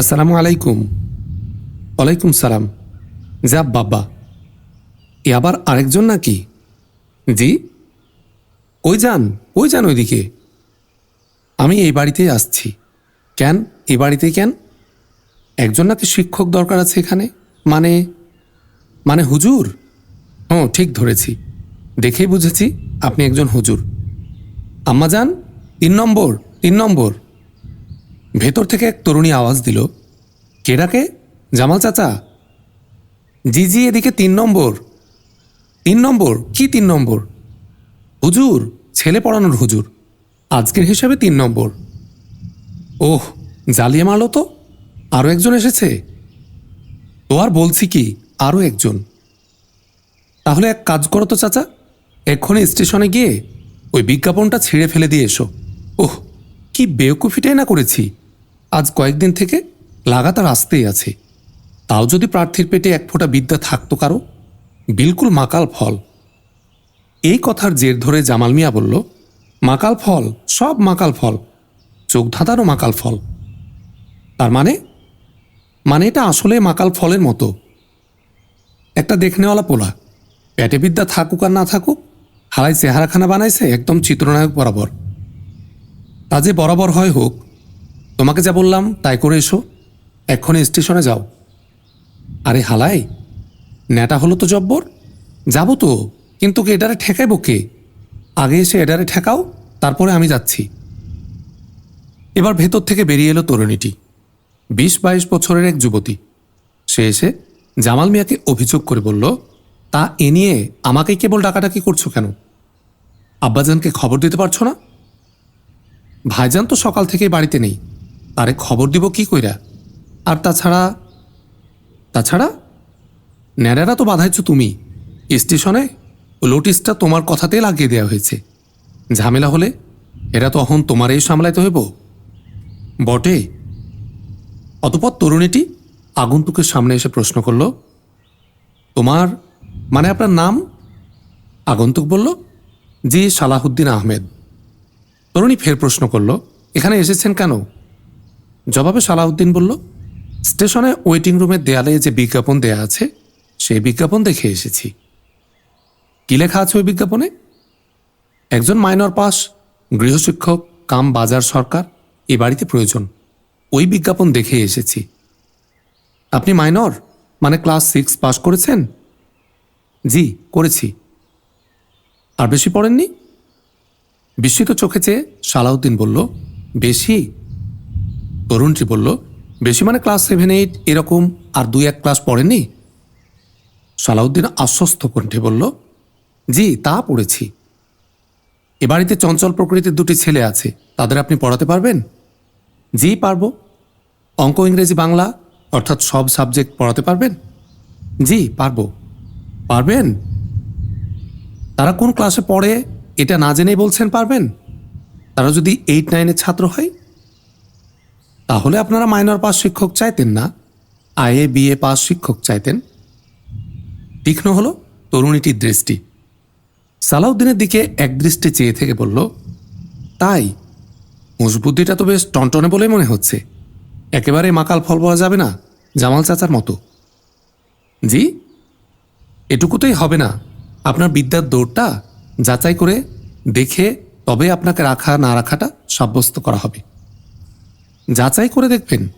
আসসালামু আলাইকুম। ওয়ালাইকুম সালাম। যা বাবা এ আবার আরেকজন নাকি? জি? ওই যান? ওই যান ওইদিকে? আমি এই বাড়িতেই আসছি। কেন? এই বাড়িতে কেন? একজন নাকি শিক্ষক দরকার আছে এখানে? মানে মানে হুজুর? হ্যাঁ ঠিক ধরেছি। দেখেই বুঝেছি আপনি একজন হুজুর। আম্মা যান, তিন নম্বর তিন নম্বর। ভেতর থেকে এক তরুণী আওয়াজ দিল, কে ডাকে? জামাল চাচা? জি জি এদিকে তিন নম্বর। তিন নম্বর? কি তিন নম্বর? হুজুর, ছেলে পড়ানোর হুজুর। আজকের হিসাবে তিন নম্বর। ওহ জ্বালিয়ে মারলো তো? আরও একজন এসেছে? তো আর বলছি কি আরও একজন। তাহলে এক কাজ করো তো চাচা, এক্ষুনি স্টেশনে গিয়ে ওই বিজ্ঞাপনটা ছিঁড়ে ফেলে দিয়ে এসো। ওহ, কি বেওকুফিটাই না করেছি। আজ কয়েকদিন থেকে লাগাতার আসতেই আছে। তাও যদি প্রার্থীর পেটে এক ফোঁটা বিদ্যা থাকতো কারও, বিলকুল মাকাল ফল। এই কথার জের ধরে জামাল মিয়া বলল, মাকাল ফল, সব মাকাল ফল। চোখ ধাঁধারও মাকাল ফল। তার মানে মানে এটা আসলে মাকাল ফলের মতো। একটা দেখনেওয়ালা পোলা, পেটে বিদ্যা থাকুক আর না থাকুক হালাই চেহারাখানা বানাইছে একদম চিত্রনায়ক বরাবর। তা যে বরাবর হয় হোক তোমাকে যা বললাম, তাই করে এসো। এক্ষণে স্টেশনে যাও। আরে হালাই, ন্যাটা হলো তো জব্বর। যাব তো, কিন্তু কি এডারে ঠেকাইব কে? আগে এসে এডারে ঠেকাও, তারপরে আমি যাচ্ছি। এবার ভেতর থেকে বেরিয়ে এলো তরুণীটি। বিশ বাইশ বছরের এক যুবতী। সে এসে জামাল মিয়াকে অভিযোগ করে বলল, তা এ নিয়ে আমাকেই কেবল ডাকাডাকি করছ কেন? আব্বাজানকে খবর দিতে পারছ না? ভাইজান তো সকাল থেকে বাড়িতে নেই। তারে খবর দিব কি কইরা? আর তাছাড়া তাছাড়া? ন্যাড়ারা তো বাধাইছো তুমি। স্টেশনে লোটিসটা তোমার কথাতে লাগিয়ে দেওয়া হয়েছে। ঝামেলা হলে এরা তখন তোমারই সামলাইতে হইব। বটে। অতপর তরুণীটি আগন্তুকের সামনে এসে প্রশ্ন করল, তোমার মানে আপনার নাম? আগন্তুক বলল, জি সালাহুদ্দিন আহমেদ। তরুণী ফের প্রশ্ন করল, এখানে এসেছেন কেন? জবাবে সালাউদ্দিন বলল, স্টেশনে ওয়েটিং রুমের দেয়ালে যে বিজ্ঞাপন দেয়া আছে, সেই বিজ্ঞাপন দেখে এসেছি। কি লেখা আছে ওই বিজ্ঞাপনে? একজন মাইনর পাস, গৃহশিক্ষক, কাম বাজার সরকার, এ বাড়িতে প্রয়োজন। ওই বিজ্ঞাপন দেখে এসেছি। আপনি মাইনর? মানে ক্লাস সিক্স পাস করেছেন? জি, করেছি। আর বেশি পড়েননি? বিস্মিত চোখে চেয়ে সালাউদ্দিন বলল, বেশি? তরুণটি বলল, বেশি মানে ক্লাস সেভেন এইট এরকম আর দুই এক ক্লাস পড়েনি সালাউদ্দিন আশ্বস্ত কণ্ঠে বলল, জি, তা পড়েছি। এ বাড়িতে চঞ্চল প্রকৃতির দুটি ছেলে আছে, তাদের আপনি পড়াতে পারবেন? জি, পারব। অঙ্ক, ইংরেজি, বাংলা, অর্থাৎ সব সাবজেক্ট পড়াতে পারবেন? জি, পারব। পারবেন? তারা কোন ক্লাসে পড়ে, এটা না জেনেই বলছেন পারবেন? তারা যদি এইট নাইনের ছাত্র হয় তাহলে আপনারা মাইনর পাস শিক্ষক চাইতেন না। আইএ বিএ পাস শিক্ষক চাইতেন। তীক্ষ্ণ হলো তরুণীটির দৃষ্টি। সালাউদ্দিনের দিকে এক দৃষ্টি চেয়ে থেকে বলল, তাই? মুসবুদ্ধিটা তো বেশ টনটনে বলে মনে হচ্ছে। একেবারে মাকাল ফল বলা যাবে না, জামাল চাচার মতো। জি? এটুকুতেই হবে না। আপনার বিদ্যার দৌড়টা যাচাই করে দেখে তবে আপনাকে রাখা না রাখাটা সাব্যস্ত করা হবে। যাচাই করে দেখবেন।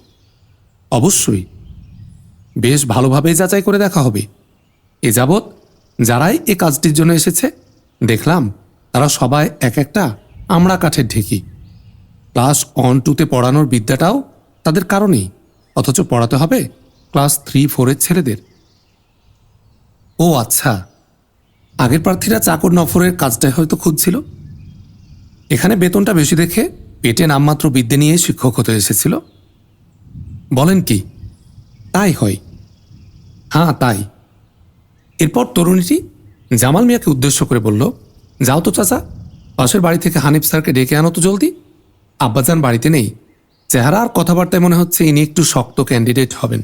অবশ্যই। বেশ ভালোভাবেই যাচাই করে দেখা হবে। এ যাবৎ যারাই এ কাজটির জন্য এসেছে, দেখলাম তারা সবাই এক একটা আমড়া কাঠের ঢেকি। ক্লাস ওয়ান টুতে পড়ানোর বিদ্যাটাও তাদের কারণেই, অথচ পড়াতে হবে ক্লাস থ্রি ফোরের ছেলেদের। ও আচ্ছা আগের প্রার্থীরা চাকর নফরের কাজটাই হয়তো খুঁজছিল। এখানে বেতনটা বেশি দেখে পেটে নামমাত্র বিদ্যে নিয়ে শিক্ষক হতে এসেছিল। বলেন কি, তাই হয়। হ্যাঁ তাই। এরপর তরুণীটি জামাল মিয়াকে উদ্দেশ্য করে বলল, যাও তো চাচা, পাশের বাড়ি থেকে হানিফ স্যারকে ডেকে আনো তো জলদি। আব্বাজান বাড়িতে নেই। চেহারা আর কথাবার্তায় মনে হচ্ছে ইনি একটু শক্ত ক্যান্ডিডেট হবেন।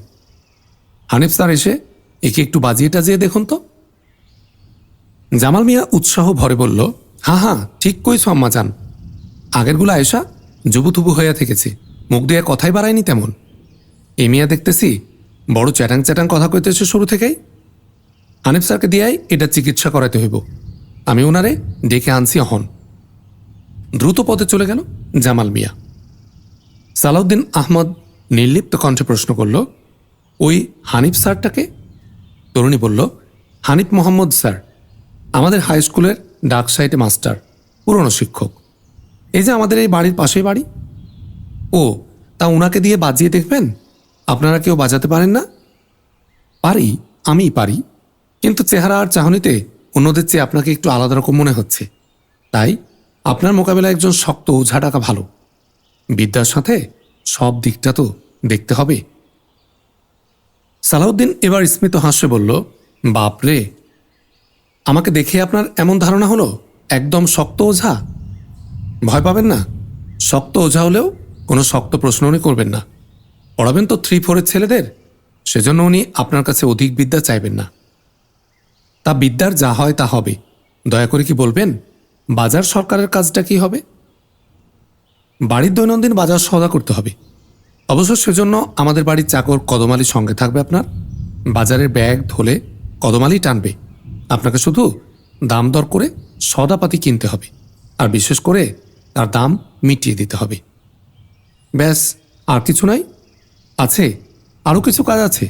হানিফ স্যার এসে একে একটু বাজিয়ে টাজিয়ে দেখুন তো। জামাল মিয়া উৎসাহ ভরে বলল হ্যাঁ হ্যাঁ ঠিক কইছ আম্মা যান আগেরগুলো আয়েশা, জুবুথুবু হইয়া থেকেছে। মুখ দিয়ে কথাই বাড়ায়নি তেমন। এই মিয়া দেখতেছি, বড় চ্যাটাং চ্যাটাং কথা কইতেছে শুরু থেকেই। হানিফ স্যারকে দিয়াই এটা চিকিৎসা করাতে হইব। আমি ওনারে ডেকে আনছি অহন। দ্রুত পথে চলে গেল জামাল মিয়া। সালাউদ্দিন আহমদ নির্লিপ্ত কণ্ঠে প্রশ্ন করল, ওই হানিফ স্যারটাকে? তরুণী বলল, হানিফ মোহাম্মদ স্যার, আমাদের হাই স্কুলের ডাক সাইটে মাস্টার, পুরনো শিক্ষক। এই যে আমাদের এই বাড়ির পাশেই বাড়ি। ও, তা ওনাকে দিয়ে বাজিয়ে দেখবেন? আপনারা কেউ বাজাতে পারেন না? পারি, আমিই পারি। কিন্তু চেহারা আর চাহনিতে অন্যদের চেয়ে আপনাকে একটু আলাদা রকম মনে হচ্ছে। তাই আপনার মোকাবেলায় একজন শক্ত ওঝা টাকা ভালো। বিদ্যার সাথে সব দিকটা তো দেখতে হবে। সালাউদ্দিন এবার স্মিত হাস্যে বলল, বাপরে! আমাকে দেখে আপনার এমন ধারণা হলো? একদম শক্ত ওঝা ভয় পাবেন না। শক্ত ওঝা হলেও কোনো শক্ত প্রশ্ন উনি করবেন না। পড়াবেন তো থ্রি ফোরের ছেলেদের। সেজন্য উনি আপনার কাছে অধিক বিদ্যা চাইবেন না। তা বিদ্যার যা হয় তা হবে। দয়া করে কি বলবেন? বাজার সরকারের কাজটা কি হবে? বাড়ির দৈনন্দিন বাজার সওদা করতে হবে। অবশ্য সেজন্য আমাদের বাড়ির চাকর কদমালি সঙ্গে থাকবে আপনার। বাজারের ব্যাগ ধলে কদমালি টানবে। আপনাকে শুধু দাম দর করে সদাপাতি কিনতে হবে। আর বিশেষ করে তার দাম মিটিয়ে দিতে হবে। ব্যাস, আর কিছু নাই? আছে আরও কিছু কাজ আছে।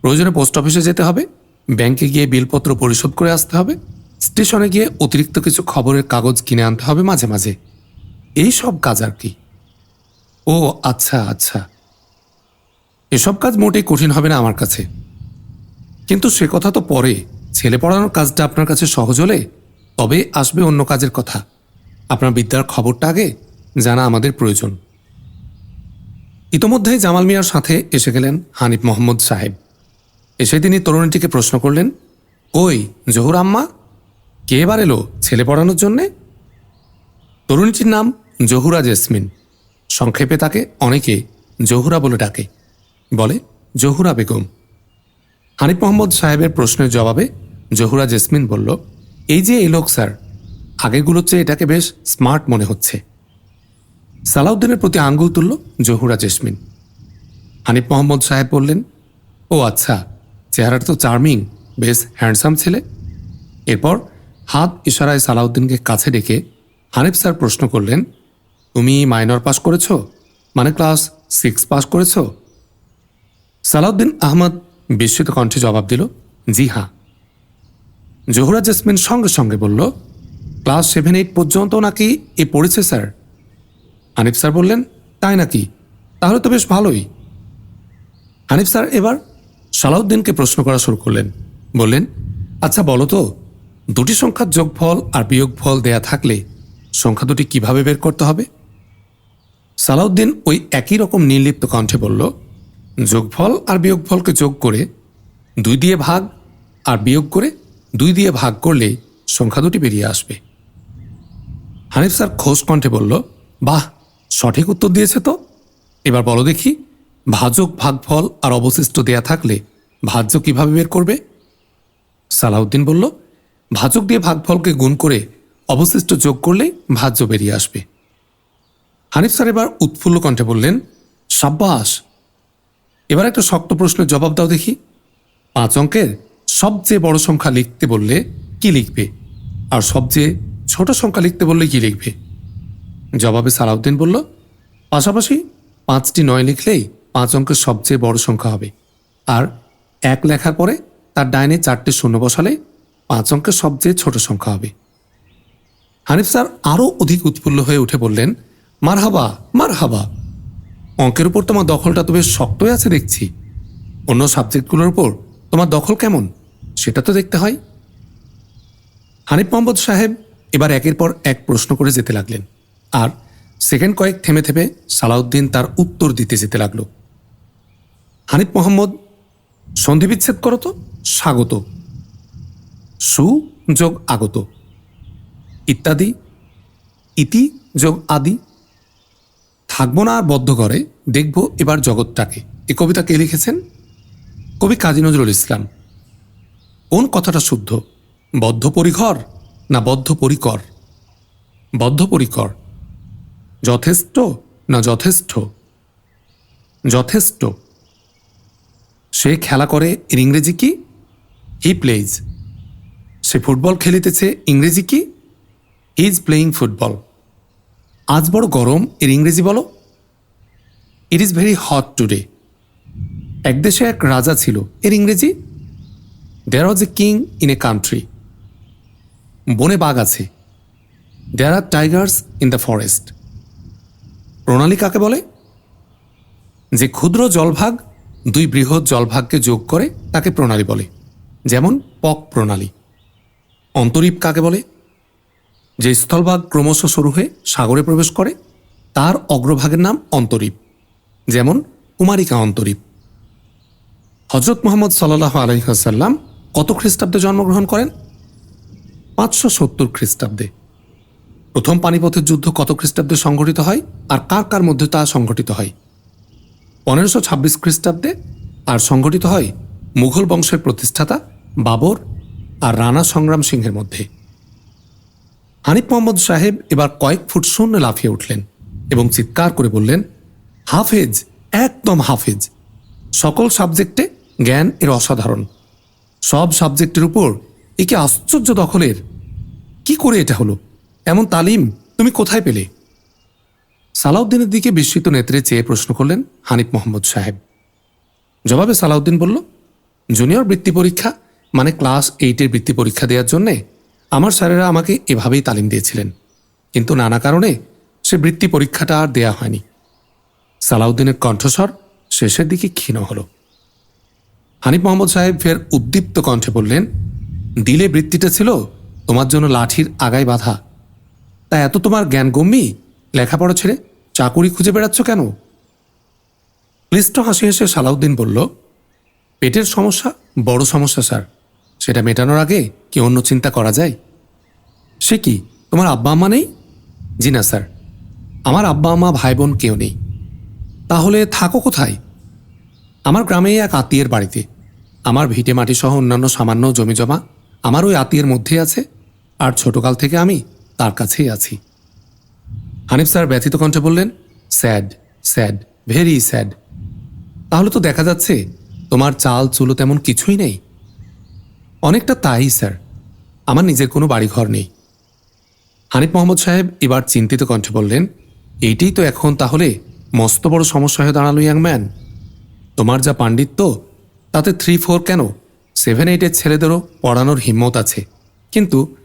প্রয়োজনে পোস্ট অফিসে যেতে হবে, ব্যাংকে গিয়ে বিলপত্র পরিশোধ করে আসতে হবে, স্টেশনে গিয়ে অতিরিক্ত কিছু খবরের কাগজ কিনে আনতে হবে মাঝে মাঝে। এই সব কাজ আর কি? ও আচ্ছা আচ্ছা। এসব কাজ মোটেই কঠিন হবে না আমার কাছে। কিন্তু সে কথা তো পরে। ছেলে পড়ানোর কাজটা আপনার কাছে সহজ হলে তবে আসবে অন্য কাজের কথা। আপনার বিদ্যার খবরটা আগে জানা আমাদের প্রয়োজন। ইতোমধ্যেই জামাল মিয়ার সাথে এসে গেলেন হানিফ মোহাম্মদ সাহেব। এসে তিনি তরুণীটিকে প্রশ্ন করলেন, ওই জহুর আম্মা, কে এবার এলো ছেলে পড়ানোর জন্যে? তরুণীটির নাম জহুরা জেসমিন। সংক্ষেপে তাকে অনেকে জহুরা বলে ডাকে। বলে, জহুরা বেগম। হানিফ মোহাম্মদ সাহেবের প্রশ্নের জবাবে জহুরা জেসমিন বলল, এই যে এই লোক, স্যার আগেগুলোর চেয়ে এটাকে বেশ স্মার্ট মনে হচ্ছে। সালাউদ্দিনের প্রতি আঙ্গুল তুলল জহুরা জেসমিন। হানিফ মোহাম্মদ সাহেব বললেন, ও আচ্ছা চেহারাটা তো চার্মিং, বেশ হ্যান্ডসাম ছেলে। এরপর হাত ইশারায় সালাউদ্দিনকে কাছে ডেকে হানিফ স্যার প্রশ্ন করলেন, তুমি মাইনর পাস করেছ? মানে ক্লাস সিক্স পাস করেছ? সালাউদ্দিন আহমদ বিস্মিত কণ্ঠে জবাব দিল, জি হ্যাঁ। জোহরা জেসমিন সঙ্গে সঙ্গে বলল ক্লাস সেভেন, এইট পর্যন্ত নাকি এ পড়েছে, স্যার? হানিফ স্যার বললেন, তাই নাকি? তাহলে তো বেশ ভালোই। হানিফ স্যার এবার সালাউদ্দিনকে প্রশ্ন করা শুরু করলেন। বললেন আচ্ছা বলো তো, দুটি সংখ্যার যোগফল আর বিয়োগফল দেয়া থাকলে সংখ্যা দুটি কীভাবে বের করতে হবে? সালাউদ্দিন ওই একই রকম নির্লিপ্ত কণ্ঠে বলল, যোগফল আর বিয়োগফলকে যোগ করে দুই দিয়ে ভাগ আর বিয়োগ করে দুই দিয়ে ভাগ করলে সংখ্যা দুটি বেরিয়ে আসবে। হানিফ স্যার খোঁজ কণ্ঠে বলল, বাহ, সঠিক উত্তর দিয়েছে তো। এবার বলো দেখি, ভাজক ভাগফল আর অবশিষ্ট দেয়া থাকলে ভাজ্য কীভাবে বের করবে? সালাউদ্দিন বলল, ভাজক দিয়ে ভাগফলকে গুণ করে অবশিষ্ট যোগ করলেই ভাজ্য বেরিয়ে আসবে। হানিফ স্যার এবার উৎফুল্ল কণ্ঠে বললেন, সাব্বাস, এবার একটা শক্ত প্রশ্নের জবাব দাও দেখি। পাঁচ অঙ্কের সবচেয়ে বড় সংখ্যা লিখতে বললে কি লিখবে? আর সবচেয়ে ছোট সংখ্যা লিখতে বললে কি লিখবে? জবাবে সালাউদ্দিন বলল, পাশাপাশি পাঁচটি নয় লিখলেই পাঁচ অঙ্কের সবচেয়ে বড় সংখ্যা হবে। আর এক লেখার পরে তার ডাইনে চারটে শূন্য বসালে পাঁচ অঙ্কের সবচেয়ে ছোট সংখ্যা হবে। হানিফ স্যার আরও অধিক উৎফুল্ল হয়ে উঠে বললেন মার হাবা মার হাবা অঙ্কের উপর তোমার দখলটা তো বেশ শক্তই আছে দেখছি। অন্য সাবজেক্টগুলোর উপর তোমার দখল কেমন? সেটা তো দেখতে হয়। হানিফ মোহাম্মদ সাহেব এবার একের পর এক প্রশ্ন করে যেতে লাগলেন। আর সেকেন্ড কয়েক থেমে থেমে সালাউদ্দিন তার উত্তর দিতে যেতে লাগল। হানিফ মোহাম্মদ, সন্ধিবিচ্ছেদ করো তো, স্বাগত। সু যোগ আগত। ইত্যাদি, ইতি যোগ আদি। থাকব না আর বদ্ধ করে দেখব এবার জগৎটাকে। এ কবিতা কে লিখেছেন? কবি কাজী নজরুল ইসলাম। কোন কথাটা শুদ্ধ? বদ্ধপরিঘর না বদ্ধপরিকর? বদ্ধপরিকর। যথেষ্ট না যথেষ্ট? যথেষ্ট। সে খেলা করে এর ইংরেজি কি? হি প্লেইজ সে ফুটবল খেলিতেছে, ইংরেজি কি? হি ইজ প্লেয়িং ফুটবল আজ বড় গরম, এর ইংরেজি বলো? It is very hot today এক দেশে এক রাজা ছিল, এর ইংরেজি? There was a king in a country বনে বাঘ আছে। There are tigers in the forest প্রণালী কাকে বলে? যে ক্ষুদ্র জলভাগ দুই বৃহৎ জলভাগকে যোগ করে তাকে প্রণালী বলে। যেমন পক প্রণালী। অন্তরীপ কাকে বলে? যে স্থলভাগ ক্রমশ শুরু হয়ে সাগরে প্রবেশ করে, তার অগ্রভাগের নাম অন্তরীপ। যেমন কুমারিকা অন্তরীপ। হজরত মোহাম্মদ সাল্লাহ আলহিহাসাল্লাম কত খ্রিস্টাব্দে জন্মগ্রহণ করেন? পাঁচশো সত্তর খ্রিস্টাব্দে। প্রথম পানিপথের যুদ্ধ কত খ্রিস্টাব্দে সংঘটিত হয় আর কার কার মধ্যে তা সংঘটিত হয়? পনেরোশো ছাব্বিশ খ্রিস্টাব্দে আর সংঘটিত হয় মুঘল বংশের প্রতিষ্ঠাতা বাবর আর রানা সংগ্রাম সিংহের মধ্যে। হানিফ মোহাম্মদ সাহেব এবার কয়েক ফুট শূন্য লাফিয়ে উঠলেন এবং চিৎকার করে বললেন, হাফেজ, একদম হাফেজ। সকল সাবজেক্টে জ্ঞান এর অসাধারণ। সব সাবজেক্টের উপর একে আশ্চর্য দখলের। কি করে এটা হলো? এমন তালিম তুমি কোথায় পেলে? সালাউদ্দিনের দিকে বিস্মিত নেত্রে চেয়ে প্রশ্ন করলেন হানিফ মোহাম্মদ সাহেব। জবাবে সালাউদ্দিন বলল, জুনিয়র বৃত্তি পরীক্ষা মানে ক্লাস এইটের বৃত্তি পরীক্ষা দেওয়ার জন্যে আমার স্যারেরা আমাকে এভাবেই তালিম দিয়েছিলেন। কিন্তু নানা কারণে সে বৃত্তি পরীক্ষাটা আর দেয়া হয়নি। সালাউদ্দিনের কণ্ঠস্বর শেষের দিকে ক্ষীণ হল। হানিফ মোহাম্মদ সাহেব ফের উদ্দীপ্ত কণ্ঠে বললেন দিলে বৃত্তিটা ছিল তোমার জন্য লাঠির আগায় বাধা। তা এত তোমার জ্ঞান গম্যি? লেখাপড়া ছেড়ে চাকুরি খুঁজে বেড়াচ্ছ কেন? ক্লিষ্ট হাসি হেসে সালাউদ্দিন বলল, পেটের সমস্যা? বড় সমস্যা, স্যার। সেটা মেটানোর আগে কি অন্য চিন্তা করা যায়? সে কি? তোমার আব্বা আম্মা নেই? জি না, স্যার। আমার আব্বা আম্মা ভাই বোন কেউ নেই। তাহলে থাকো কোথায়? আমার গ্রামে এক আত্মীয়ের বাড়িতে। আমার ভিটে মাটি সহ অন্যান্য সামান্য জমি জমা আমার ওই আত্মীয়ের মধ্যে আছে, আর ছোটকাল থেকে আমি তার কাছেই আছি। হানিফ স্যার ব্যথিত কণ্ঠে বললেন, স্যাড স্যাড, ভেরি স্যাড। তাহলে তো দেখা যাচ্ছে তোমার চাল, চুলো তেমন কিছুই নেই। অনেকটা তাই, স্যার। আমার নিজের কোনো বাড়িঘর নেই। হানিফ মোহাম্মদ সাহেব এবার চিন্তিত কণ্ঠে বললেন, এইটাই তো এখন তাহলে মস্ত বড় সমস্যা হয়ে দাঁড়াল, ইয়াং ম্যান। তোমার যা পাণ্ডিত্য, তাতে থ্রি ফোর কেন সেভেন এইটের ছেলেদেরও পড়ানোর হিম্মত আছে। কিন্তু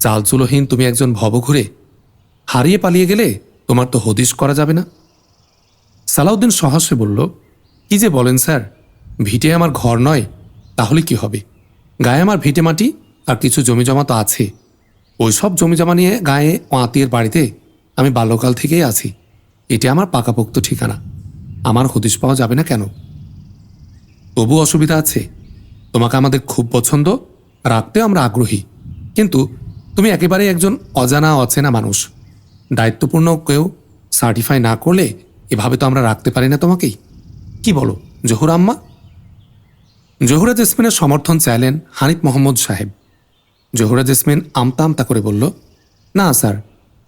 চালচুলোহীন তুমি একজন ভবঘুরে, হারিয়ে পালিয়ে গেলে তোমার তো হদিশ করা যাবে না। সালাউদ্দিন সহাস্যে বলল, কি যে বলেন স্যার, ভিটে আমার ঘর নয়, তাহলে কি হবে? গায়ে আমার ভিটে মাটি আর কিছু জমি জমা তো আছে। ওই সব জমি জমা নিয়ে গায়ে ও আত্মীয়ের বাড়িতে আমি বাল্যকাল থেকেই আছি। এটি আমার পাকাপোক্ত ঠিকানা। আমার হদিশ পাওয়া যাবে না কেন? তবু অসুবিধা আছে। তোমাকে আমাদের খুব পছন্দ, রাখতেও আমরা আগ্রহী। কিন্তু তুমি একেবারে একজন অজানা, অচেনা মানুষ। দায়িত্বপূর্ণ কেউ সার্টিফাই না করলে এভাবে তো আমরা রাখতে পারি না তোমাকেই। কি বলো, জহুর আম্মা? জহুরা জেসমিনের সমর্থন চাইলেন হানিফ মোহাম্মদ সাহেব। জহুরা জেসমিন আমতা আমতা করে বলল, না, স্যার,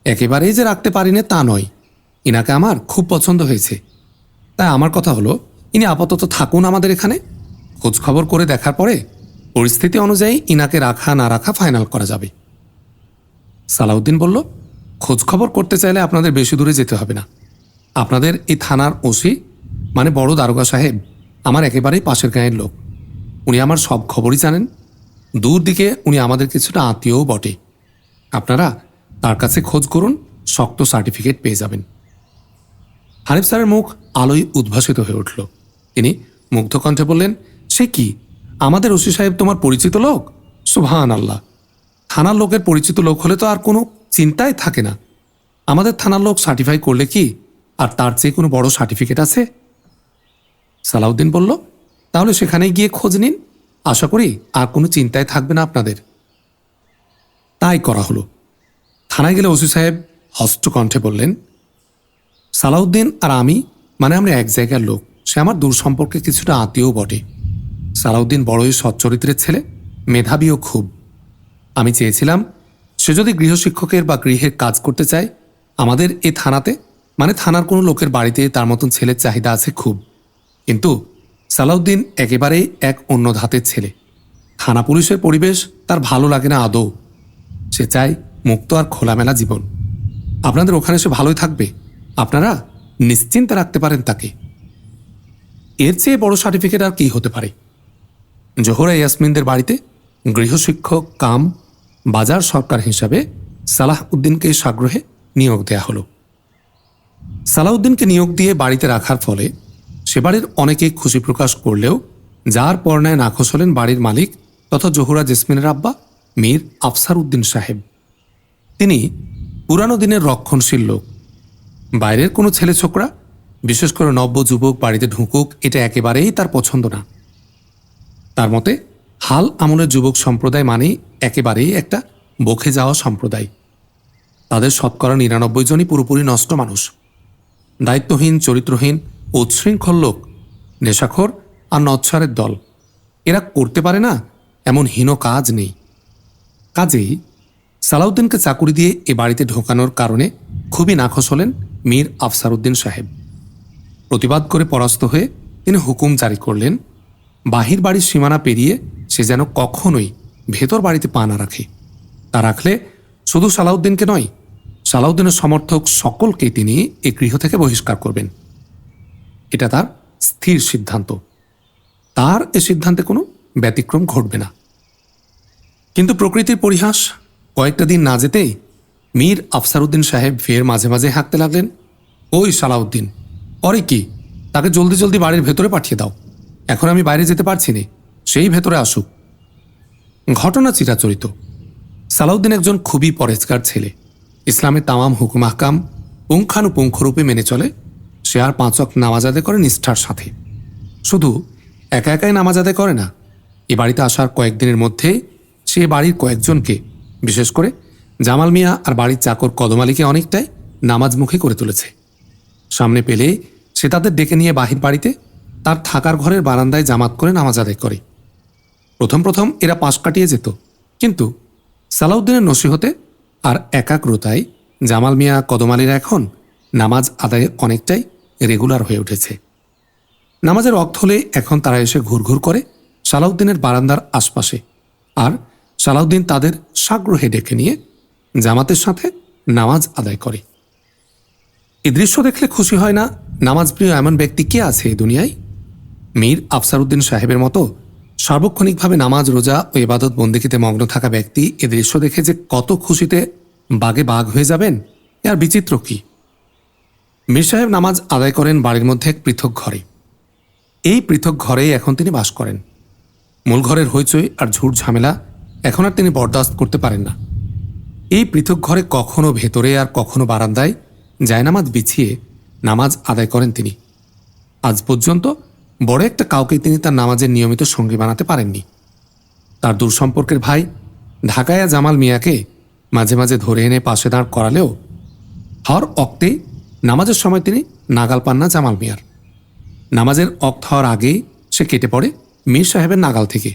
একেবারেই যে রাখতে পারি না তা নয়। ইনাকে আমার খুব পছন্দ হয়েছে। তাই আমার কথা হলো, ইনি আপাতত থাকুন আমাদের এখানে। খোঁজ খবর করে দেখার পরে পরিস্থিতি অনুযায়ী ইনাকে রাখা না রাখা ফাইনাল করা যাবে। সালাউদ্দিন বলল, খোঁজখবর করতে চাইলে আপনাদের বেশি দূরে যেতে হবে না। আপনাদের এই থানার ওসি মানে বড় দারোগা সাহেব, আমার একেবারেই পাশের গাঁয়ের লোক। উনি আমার সব খবরই জানেন। দূর দিকে উনি আমাদের কিছুটা আত্মীয়ও বটে। আপনারা তার কাছে খোঁজ করুন, শক্ত সার্টিফিকেট পেয়ে যাবেন। হানিফ স্যারের মুখ আলোয় উদ্ভাসিত হয়ে উঠল। তিনি মুগ্ধ কণ্ঠে বললেন সে কি? আমাদের ওসি সাহেব তোমার পরিচিত লোক? সুভান আল্লাহ থানার লোকের পরিচিত লোক হলে তো আর কোনো চিন্তাই থাকে না। আমাদের থানার লোক সার্টিফাই করলে কি? আর তার চেয়ে কোনো বড় সার্টিফিকেট আছে? সালাউদ্দিন বলল, তাহলে সেখানে গিয়ে খোঁজ নিন। আশা করি আর কোনো চিন্তায় থাকবে না আপনাদের। তাই করা হলো। থানায় গেলে ওসি সাহেব হস্তকণ্ঠে বললেন, সালাউদ্দিন আর আমি মানে আমরা এক জায়গার লোক, সে আমার দূর সম্পর্কে কিছুটা আত্মীয়ও বটে। সালাউদ্দিন বড়ই সচ্চরিত্রের ছেলে, মেধাবীও খুব। আমি চেয়েছিলাম, সে যদি গৃহশিক্ষকের বা গৃহের কাজ করতে চায়, আমাদের এ থানাতে মানে থানার কোনো লোকের বাড়িতে তার মতন ছেলের চাহিদা আছে খুব। কিন্তু সালাউদ্দিন একেবারেই এক অন্য ধাতের ছেলে। থানা পুলিশের পরিবেশ তার ভালো লাগে না আদৌ। সে চায় মুক্ত আর খোলামেলা জীবন। আপনাদের ওখানে সে ভালোই থাকবে। আপনারা নিশ্চিন্তে রাখতে পারেন তাকে। এর চেয়ে বড় সার্টিফিকেট আর কি হতে পারে? জোহরা ইয়াসমিনদের বাড়িতে গৃহশিক্ষক কাম বাজার সরকার হিসাবে সালাহ উদ্দিনকে সাগ্রহে নিয়োগ দেয়া হলো। সালাউদ্দিনকে নিয়োগ দিয়ে বাড়িতে রাখার ফলে সে বাড়ির অনেকে খুশি প্রকাশ করলেও যার পর্ণায় নাখোশ হলেন বাড়ির মালিক তথা জহুরা জেসমিনের আব্বা মীর আফসার উদ্দিন সাহেব। তিনি পুরানো দিনের রক্ষণশীল লোক। বাইরের কোনো ছেলে ছোকরা বিশেষ করে নব্য যুবক বাড়িতে ঢুকুক, এটা একেবারেই তার পছন্দ না। তার মতে, হাল আমলের যুবক সম্প্রদায় মানেই একেবারেই একটা বখে যাওয়া সম্প্রদায়। তাদের শতকরা নিরানব্বই জনই পুরোপুরি নষ্ট মানুষ। দায়িত্বহীন, চরিত্রহীন উচ্ছৃঙ্খল লোক, নেশাখোর আর নচ্ছারের দল। এরা করতে পারে না, এমন হীন কাজ নেই। কাজেই সালাউদ্দিনকে চাকুরি দিয়ে এ বাড়িতে ঢোকানোর কারণে খুবই নাখোশ হলেন মীর আফসারউদ্দিন সাহেব। প্রতিবাদ করে পরাস্ত হয়ে তিনি হুকুম জারি করলেন বাহির বাড়ির সীমানা পেরিয়ে সে যেন কখনোই ভেতর বাড়িতে পা না রাখে। তা রাখলে শুধু সালাউদ্দিনকে নয়, সালাউদ্দিনের সমর্থক সকলকে তিনি এ গৃহ থেকে বহিষ্কার করবেন। এটা তার স্থির সিদ্ধান্ত। তার এ সিদ্ধান্তে কোনো ব্যতিক্রম ঘটবে না। কিন্তু প্রকৃতির পরিহাস, কয়েকটা দিন না যেতেই মীর আফসারউদ্দিন সাহেব ফের মাঝে মাঝে হাঁকতে লাগলেন, ওই সালাউদ্দিন, পরে কি? তাকে জলদি জলদি বাড়ির ভেতরে পাঠিয়ে দাও। এখন আমি বাইরে যেতে পারছি না। সেই ভেতরে আসুক ঘটনা চিরাচরিত। সালাউদ্দিন একজন খুবই পরেজগার ছেলে। ইসলামের তামাম হুকুম আহকাম পুঙ্খানুপুঙ্খরূপে মেনে চলে। সে আর পাঁচক নামাজ আদায় করে নিষ্ঠার সাথে। শুধু একা একাই নামাজ আদায় করে না, এ বাড়িতে আসার কয়েকদিনের মধ্যে সে বাড়ির কয়েকজনকে, বিশেষ করে জামাল মিয়া আর বাড়ির চাকর কদম আলীকে অনেকটাই নামাজমুখী করে তুলেছে। সামনে পেলে সে তাদের ডেকে নিয়ে বাহির বাড়িতে তার থাকার ঘরের বারান্দায় জামাত করে নামাজ আদায় করে। প্রথম প্রথম এরা পাশ কাটিয়ে যেত। কিন্তু সালাউদ্দিনের নসিহতে আর একাগ্রতায় জামাল মিয়া, কদম এখন নামাজ আদায়ে অনেকটাই রেগুলার হয়ে উঠেছে। নামাজের অক্ত হলে এখন তারা এসে ঘুরঘুর করে সালাউদ্দিনের বারান্দার আশপাশে আর সালাউদ্দিন তাদের সাগ্রহে ডেকে নিয়ে জামাতের সাথে নামাজ আদায় করে। এ দৃশ্য দেখলে খুশি হয় না নামাজ প্রিয় এমন ব্যক্তি কে আছে এই দুনিয়ায়? মীর আফসারউদ্দিন সাহেবের মতো সার্বক্ষণিকভাবে নামাজ, রোজা ও এবাদত বন্দিকিতে মগ্ন থাকা ব্যক্তি এ দৃশ্য দেখে যে কত খুশিতে বাগে বাঘ হয়ে যাবেন আর বিচিত্র কি? মীর সাহেব নামাজ আদায় করেন বাড়ির মধ্যে এক পৃথক ঘরে। এই পৃথক ঘরেই এখন তিনি বাস করেন। মূল ঘরের হইচই আর ঝুট ঝামেলা এখন আর তিনি বরদাস্ত করতে পারেন না। এই পৃথক ঘরে কখনো ভেতরে আর কখনো বারান্দায় জায়নামাজ বিছিয়ে নামাজ আদায় করেন তিনি। আজ পর্যন্ত বড় একটা কাউকে তিনি তার নামাজের নিয়মিত সঙ্গী বানাতে পারেননি। তার দূর সম্পর্কের ভাই ঢাকায়া জামাল মিয়াকে মাঝে মাঝে ধরে এনে পাশে দাঁড় করালেও হর অক্তে নামাজের সময় তিনি নাগাল পান না জামাল মিয়ার। নামাজের অক্ত হওয়ার আগেই সে কেটে পড়ে মীর সাহেবের নাগাল থেকে।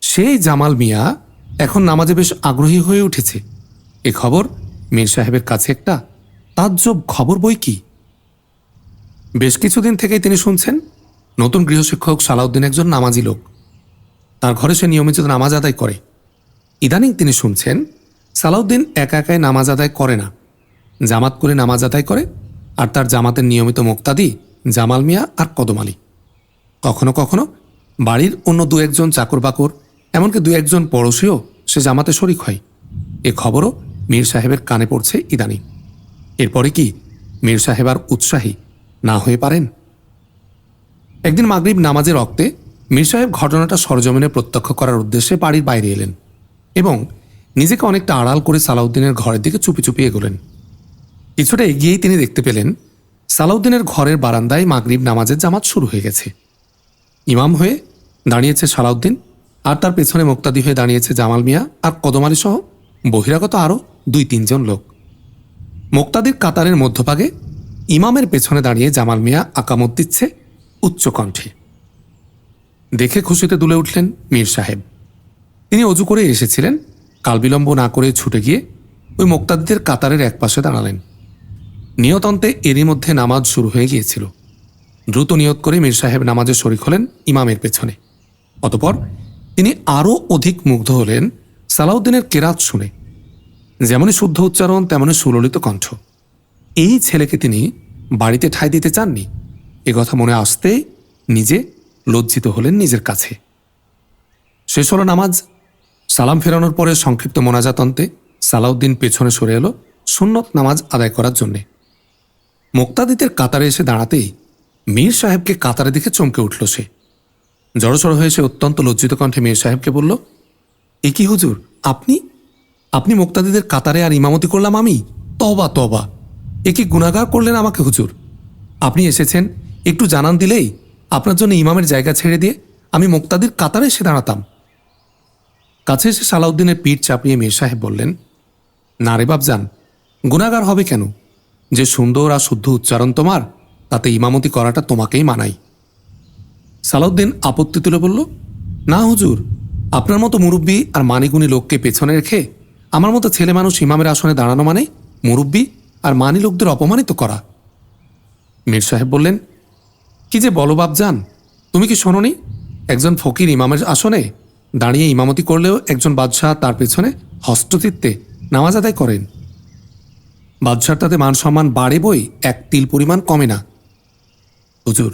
সেই জামাল মিয়া এখন নামাজে বেশ আগ্রহী হয়ে উঠেছে। এ খবর মীর সাহেবের কাছে একটা তাজ্জব খবর বই কি? বেশ কিছুদিন থেকেই তিনি শুনছেন নতুন গৃহশিক্ষক সালাউদ্দিন একজন নামাজি লোক। তার ঘরে সে নিয়মিত নামাজ আদায় করে। ইদানিং তিনি শুনছেন, সালাউদ্দিন একা একাই নামাজ আদায় করে না। জামাত করে নামাজ আদায় করে আর তার জামাতের নিয়মিত মোক্তাদি জামাল মিয়া আর কদম আলী। কখনো কখনো বাড়ির অন্য দু একজন চাকর বাকর এমনকি দু একজন পড়োশিও সে জামাতে শরিক হয়। এ খবরও মীর সাহেবের কানে পড়ছে ইদানিং। এরপরে কি মীর সাহেব আর উৎসাহী না হয়ে পারেন? একদিন মাগরিব নামাজের রক্তে মীর সাহেব ঘটনাটা সরজমিনে প্রত্যক্ষ করার উদ্দেশ্যে বাড়ির বাইরে এলেন এবং নিজেকে অনেকটা আড়াল করে সালাউদ্দিনের ঘরের দিকে চুপি চুপি এগোলেন। কিছুটা এগিয়েই তিনি দেখতে পেলেন সালাউদ্দিনের ঘরের বারান্দায় মাগরিব নামাজের জামাত শুরু হয়ে গেছে। ইমাম হয়ে দাঁড়িয়েছে সালাউদ্দিন আর তার পেছনে মুক্তাদি হয়ে দাঁড়িয়েছে জামাল মিয়া আর কদম সহ বহিরাগত আরও দুই তিনজন লোক। মুক্তাদির কাতারের মধ্যভাগে ইমামের পেছনে দাঁড়িয়ে জামাল মিয়া আকামত দিচ্ছে উচ্চ কণ্ঠে দেখে খুশিতে দুলে উঠলেন মীর সাহেব। তিনি অজু করে এসেছিলেন, কাল বিলম্ব না করে ছুটে গিয়ে ওই মুক্তাদিদের কাতারের একপাশে দাঁড়ালেন। নিয়তন্তে এরই মধ্যে নামাজ শুরু হয়ে গিয়েছিল। দ্রুত নিয়ত করে মীর সাহেব নামাজে শরিক হলেন ইমামের পেছনে। অতপর তিনি আরও অধিক মুগ্ধ হলেন সালাউদ্দিনের কেরাত শুনে। যেমনই শুদ্ধ উচ্চারণ, তেমনই সুললিত কণ্ঠ। এই ছেলেকে তিনি বাড়িতে ঠাঁই দিতে চাননি। কথা মনে আসতে নিজে লজ্জিত হলেন নিজের কাছে। শেষ হলো নামাজ। সালাম ফেরানোর পরে সংক্ষিপ্ত মোনাজাতন্তে সালাউদ্দিন পেছনে সরে এলো সুন্নত নামাজ আদায় করার জন্যে। মুক্তাদিতের কাতারে এসে দাঁড়াতেই মীর সাহেবকে কাতারে দেখে চমকে উঠল সে। জড়সড় হয়ে সে অত্যন্ত লজ্জিত কণ্ঠে মীর সাহেবকে বলল, এ কি হুজুর, আপনি? আপনি মুক্তাদিদের কাতারে আর ইমামতি করলাম আমি? তবা তবা এ কি গুণাগার করলেন আমাকে হুজুর? আপনি এসেছেন একটু জানান দিলেই আপনার জন্য ইমামের জায়গা ছেড়ে দিয়ে আমি মুক্তাদির কাতারে এসে দাঁড়াতাম। কাছে এসে সালাউদ্দিনের পিঠ চাপিয়ে মীর সাহেব বললেন, না রে বাবজান গুণাগার হবে কেন? যে সুন্দর আর শুদ্ধ উচ্চারণ তোমার, তাতে ইমামতি করাটা তোমাকেই মানাই সালাউদ্দিন আপত্তি তুলে বলল, না হুজুর, আপনার মতো মুরব্বী আর মানিগুনি লোককে পেছনে রেখে আমার মতো ছেলে মানুষ ইমামের আসনে দাঁড়ানো মানে মুরব্বী আর মানি লোকদের অপমানিত করা। মীর সাহেব বললেন কি যে বলো বাপজান তুমি কি শোনোনি? একজন ফকির ইমামের আসনে দাঁড়িয়ে ইমামতি করলেও একজন বাদশাহ তার পেছনে হস্তচিত্তে নামাজ আদায় করেন। বাদশার তাতে মান সম্মান বাড়ে বই এক তিল পরিমাণ কমে না। হুজুর,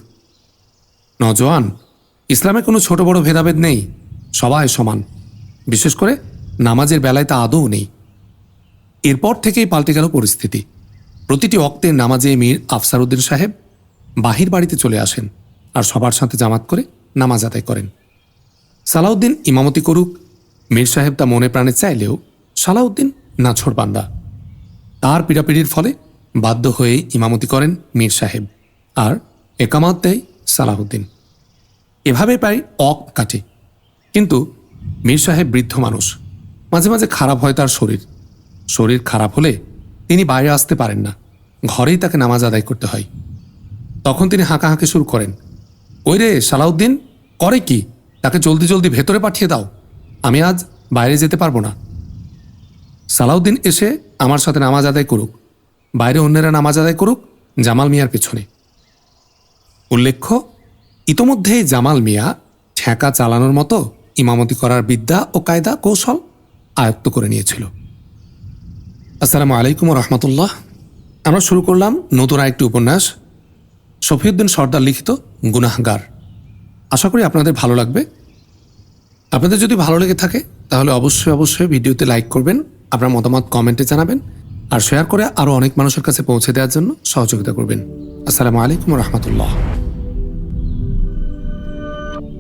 নজওয়ান, ইসলামে কোনো ছোট বড় ভেদাভেদ নেই, সবাই সমান। বিশেষ করে নামাজের বেলায় তা আদৌ নেই। এরপর থেকেই পাল্টে গেল পরিস্থিতি। প্রতিটি অক্তের নামাজে মীর আফসারউদ্দিন সাহেব বাহির বাড়িতে চলে আসেন আর সবার সাথে জামাত করে নামাজ আদায় করেন। সালাউদ্দিন ইমামতি করুক, মীর সাহেব তা মনে প্রাণে চাইলেও সালাউদ্দিন নাছর বান্দা তার পিড়াপিড়ির ফলে বাধ্য হয়ে ইমামতি করেন মীর সাহেব আর একামাত দেয় সালাহুদ্দিন এভাবে প্রায় অক কাটে। কিন্তু মীর সাহেব বৃদ্ধ মানুষ। মাঝে মাঝে খারাপ হয় তার শরীর। শরীর খারাপ হলে তিনি বাইরে আসতে পারেন না। ঘরেই তাকে নামাজ আদায় করতে হয়। তখন তিনি হাঁকা হাঁকাহাঁকি শুরু করেন। ওই রে সালাউদ্দিন, করে কি? তাকে জলদি জলদি ভেতরে পাঠিয়ে দাও। আমি আজ বাইরে যেতে পারব না। সালাউদ্দিন এসে আমার সাথে নামাজ আদায় করুক। বাইরে অন্যেরা নামাজ আদায় করুক, জামাল মিয়ার পেছনে। উল্লেখ্য, ইতোমধ্যেই জামাল মিয়া ঠেকা চালানোর মতো ইমামতি করার বিদ্যা ও কায়দা কৌশল আয়ত্ত করে নিয়েছিল। আসসালামু আলাইকুম রহমতুল্লাহ। আমরা শুরু করলাম নতুন আরেকটি উপন্যাস শফিউদ্দিন সর্দার লিখিত গুনাহগার। আশা করি আপনাদের ভালো লাগবে। আপনাদের যদি ভালো লেগে থাকে, তাহলে অবশ্যই অবশ্যই ভিডিওতে লাইক করবেন, আপনার মতামত কমেন্টে জানাবেন, আর শেয়ার করে আরও অনেক মানুষের কাছে পৌঁছে দেওয়ার জন্য সহযোগিতা করবেন। আসসালামু আলাইকুম রহমতুল্লাহ।